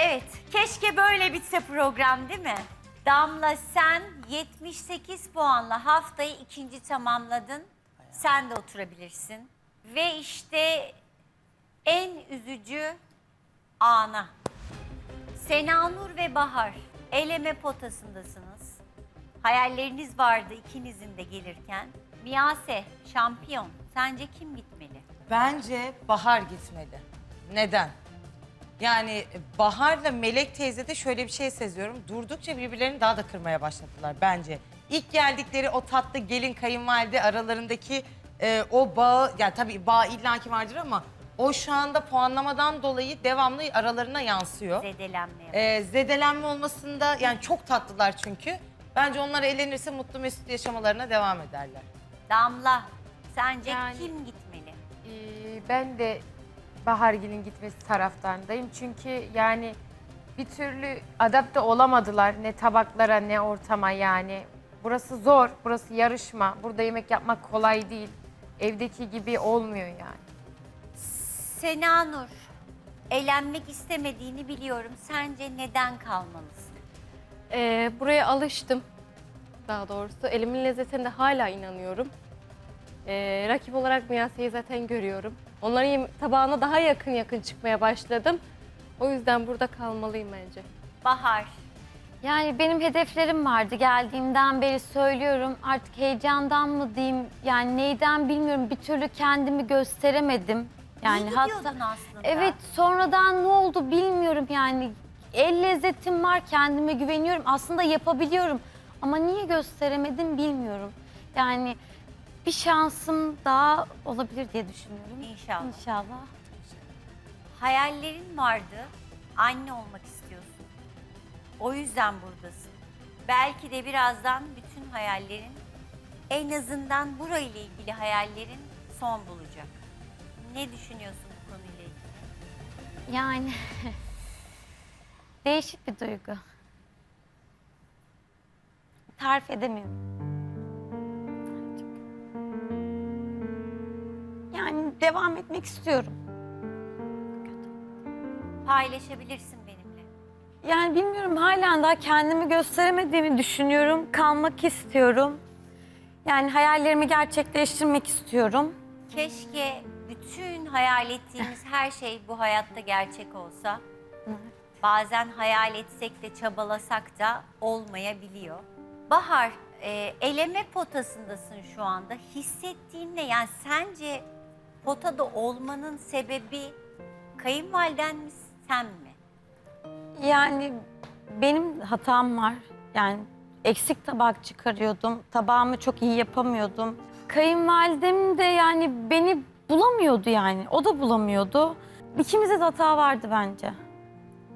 Evet, keşke böyle bitse program değil mi? Damla sen 78 puanla haftayı ikinci tamamladın. Sen de oturabilirsin. Ve işte en üzücü ana. Senanur ve Bahar eleme potasındasınız. Hayalleriniz vardı ikinizin de gelirken. Miyase şampiyon. Sence kim gitmeli? Bence Bahar gitmeli. Neden? Yani Bahar'la Melek teyze de şöyle bir şey seziyorum. Durdukça birbirlerini daha da kırmaya başladılar bence. İlk geldikleri o tatlı gelin kayınvalide aralarındaki e, o bağı, yani tabii bağ illaki vardır ama o şu anda puanlamadan dolayı devamlı aralarına yansıyor. Zedelenmeye. E, zedelenme olmasında yani çok tatlılar çünkü. Bence onlar eğlenirse mutlu mesut yaşamalarına devam ederler. Damla sence Yani- kim gitmeli? Ee, ben de Bahargil'in gitmesi taraftarındayım. Çünkü yani bir türlü adapte olamadılar ne tabaklara ne ortama yani. Burası zor, burası yarışma. Burada yemek yapmak kolay değil. Evdeki gibi olmuyor yani. Senanur, elenmek istemediğini biliyorum. Sence neden kalmalısın? Ee, buraya alıştım. Daha doğrusu elimin lezzetine hala inanıyorum. Ee, rakip olarak Miyase'yi zaten görüyorum. Onların tabağına daha yakın yakın çıkmaya başladım. O yüzden burada kalmalıyım bence. Bahar, Yani benim hedeflerim vardı. Geldiğimden beri söylüyorum. Artık heyecandan mı diyeyim, yani neyden bilmiyorum. Bir türlü kendimi gösteremedim. Yani iyi hatta gidiyordun aslında. evet sonradan ne oldu bilmiyorum yani. El lezzetim var, kendime güveniyorum. Aslında yapabiliyorum. Ama niye gösteremedim bilmiyorum. Yani bir şansım daha olabilir diye düşünüyorum. İnşallah. İnşallah. Hayallerin vardı, anne olmak istiyorsun. O yüzden buradasın. Belki de birazdan bütün hayallerin, en azından burayla ilgili hayallerin son bulacak. Ne düşünüyorsun bu konuyla ilgili? Yani değişik bir duygu. Tarif edemiyorum. Devam etmek istiyorum. Paylaşabilirsin benimle. Yani bilmiyorum halen daha kendimi gösteremediğimi düşünüyorum. Kalmak istiyorum. Yani hayallerimi gerçekleştirmek istiyorum. Keşke bütün hayal ettiğimiz her şey bu hayatta gerçek olsa. Bazen hayal etsek de çabalasak da olmayabiliyor. Bahar, e, eleme potasındasın şu anda. Hissettiğin ne? Yani sence potada olmanın sebebi kayınvaliden mi, sen mi? Yani benim hatam var. Yani eksik tabak çıkarıyordum. Tabağımı çok iyi yapamıyordum. Kayınvalidem de yani beni bulamıyordu yani. O da bulamıyordu. İkimizde de hata vardı bence.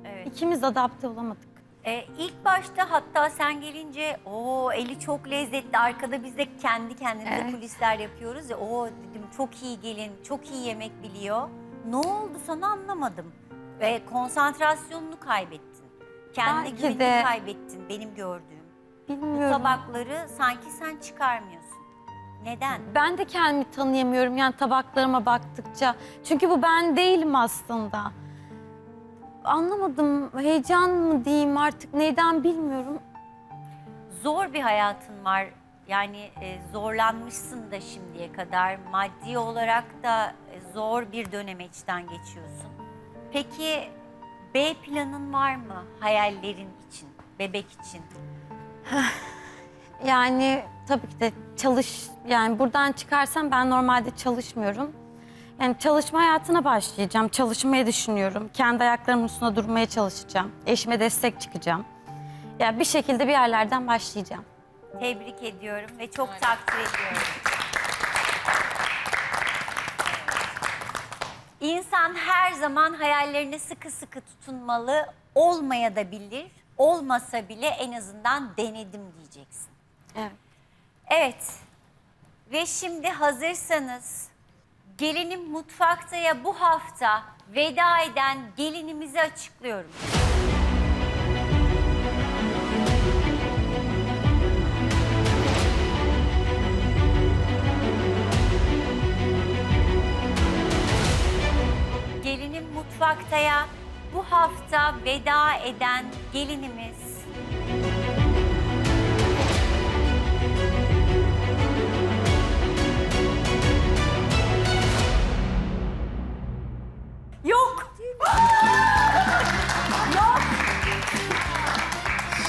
Evet. İkimiz de adapte olamadık. E, ilk başta hatta sen gelince o eli çok lezzetli arkada biz de kendi kendimize Evet. kulisler yapıyoruz ya o dedim çok iyi gelin çok iyi yemek biliyor. Ne oldu sana anlamadım. Ve konsantrasyonunu kaybettin. Kendi Belki güvenini de- kaybettin benim gördüğüm. Bu Bilmiyorum. tabakları sanki sen çıkarmıyorsun. Neden? Ben de kendimi tanıyamıyorum yani tabaklarıma baktıkça. Çünkü bu ben değilim aslında. Anlamadım. Heyecan mı diyeyim artık neyden bilmiyorum. Zor bir hayatın var. Yani e, zorlanmışsın da şimdiye kadar. Maddi olarak da e, zor bir dönemeçten geçiyorsun. Peki B planın var mı hayallerin için, bebek için? Yani tabii ki de çalış yani buradan çıkarsam ben normalde çalışmıyorum. Yani çalışma hayatına başlayacağım. Çalışmayı düşünüyorum. Kendi ayaklarımın üstünde durmaya çalışacağım. Eşime destek çıkacağım. Yani bir şekilde bir yerlerden başlayacağım. Tebrik ediyorum ve çok takdir ediyorum. İnsan her zaman hayallerine sıkı sıkı tutunmalı. Olmaya da bilir. Olmasa bile en azından denedim diyeceksin. Evet. Evet. Ve şimdi hazırsanız gelinim mutfaktaya bu hafta veda eden gelinimizi açıklıyorum. Gelinim mutfaktaya bu hafta veda eden gelinimiz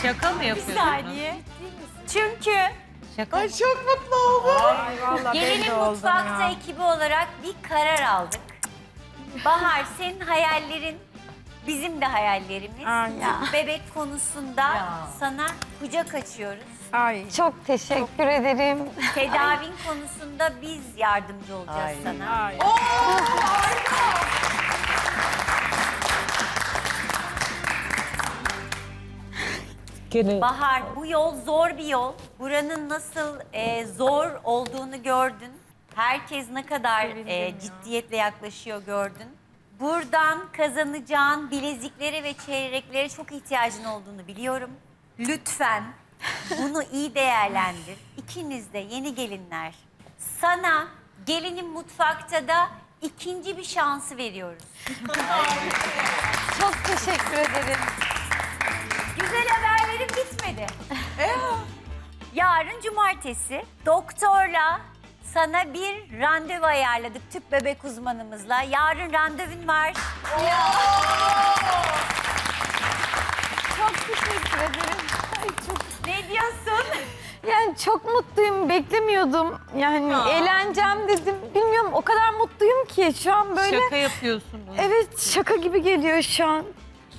Şaka mı Bir yapıyorsun? saniye. Çünkü Şaka. Ay çok mutlu oldum. Gelinin Mutfakta ekibi olarak bir karar aldık. Bahar senin hayallerin bizim de hayallerimiz. ya. Bebek konusunda sana kucak açıyoruz. Çok teşekkür ederim. Tedavin konusunda biz yardımcı olacağız sana. Bahar bu yol zor bir yol. Buranın nasıl e, zor olduğunu gördün. Herkes ne kadar e, ciddiyetle yaklaşıyor gördün. Buradan kazanacağın bileziklere ve çeyreklere çok ihtiyacın olduğunu biliyorum. Lütfen bunu iyi değerlendir. İkiniz de yeni gelinler. Sana gelinin mutfakta da ikinci bir şansı veriyoruz. Çok teşekkür ederim. Güzel haberlerim bitmedi. Yarın cumartesi doktorla sana bir randevu ayarladık tüp bebek uzmanımızla. Yarın randevun var. Çok teşekkür ederim. Ay çok Ne diyorsun? Yani çok mutluyum, beklemiyordum. Yani eğleneceğim dedim. Bilmiyorum o kadar mutluyum ki şu an böyle. Şaka yapıyorsunuz. Evet şaka gibi geliyor şu an.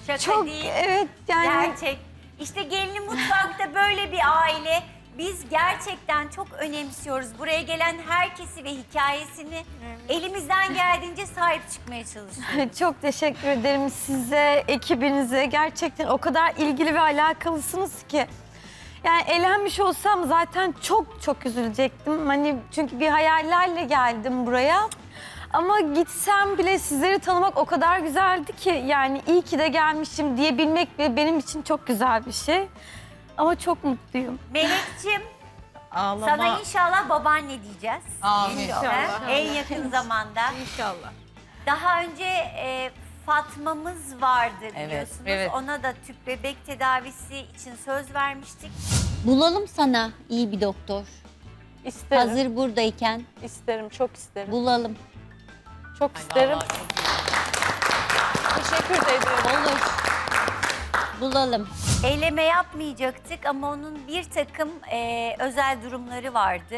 Şaka Çok değil. evet yani Gerçek. İşte gelinin mutfakta böyle bir aile. Biz gerçekten çok önemsiyoruz. Buraya gelen herkesi ve hikayesini elimizden geldiğince sahip çıkmaya çalışıyoruz. çok teşekkür ederim size, ekibinize. Gerçekten o kadar ilgili ve alakalısınız ki. Yani eğlenmiş olsam zaten çok çok üzülecektim. Hani çünkü bir hayallerle geldim buraya. Ama gitsem bile sizleri tanımak o kadar güzeldi ki yani iyi ki de gelmişim diyebilmek bile benim için çok güzel bir şey. Ama çok mutluyum. Melek'ciğim Ağlama. sana inşallah babaanne diyeceğiz. Amin. Ha? En yakın zamanda. İnşallah. Daha önce e, Fatma'mız vardı biliyorsunuz. evet. Ona da tüp bebek tedavisi için söz vermiştik. Bulalım sana iyi bir doktor. İsterim, Hazır buradayken isterim, çok isterim. bulalım. Çok isterim. Teşekkür de ederim. Olur. Bulalım. Eleme yapmayacaktık ama onun bir takım e, özel durumları vardı.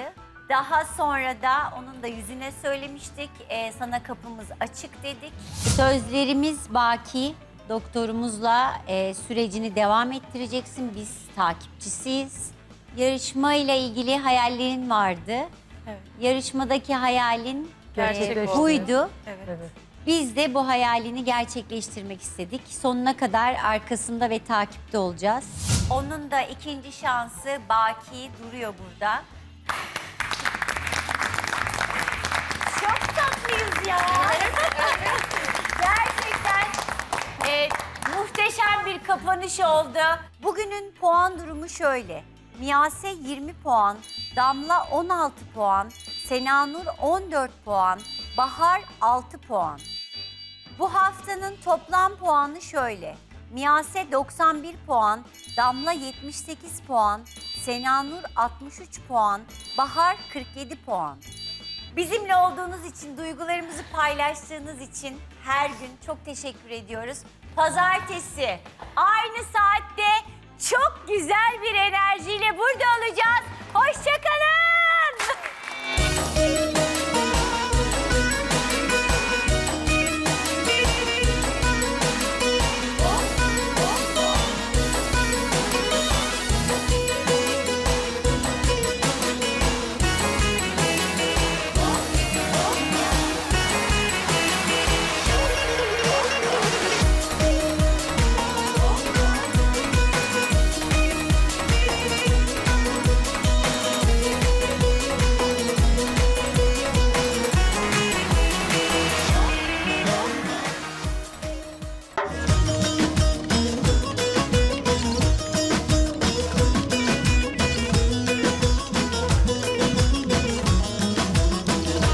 Daha sonra da onun da yüzüne söylemiştik. E, sana kapımız açık dedik. Sözlerimiz baki. Doktorumuzla e, sürecini devam ettireceksin. Biz takipçisiyiz. Yarışma ile ilgili hayallerin vardı. Evet. Yarışmadaki hayalin Gerçekleşti. buydu. Evet. Biz de bu hayalini gerçekleştirmek istedik. Sonuna kadar arkasında ve takipte olacağız. Onun da ikinci şansı Baki duruyor burada. Çok tatlıyız ya. Gerçekten e, muhteşem bir kapanış oldu. Bugünün puan durumu şöyle. Miyase 20 puan, Damla 16 puan, Senanur 14 puan, Bahar 6 puan. Bu haftanın toplam puanı şöyle. Miyase 91 puan, Damla 78 puan, Senanur 63 puan, Bahar 47 puan. Bizimle olduğunuz için, duygularımızı paylaştığınız için her gün çok teşekkür ediyoruz. Pazartesi aynı saatte çok güzel bir enerjiyle burada olacağız. Hoşçakalın.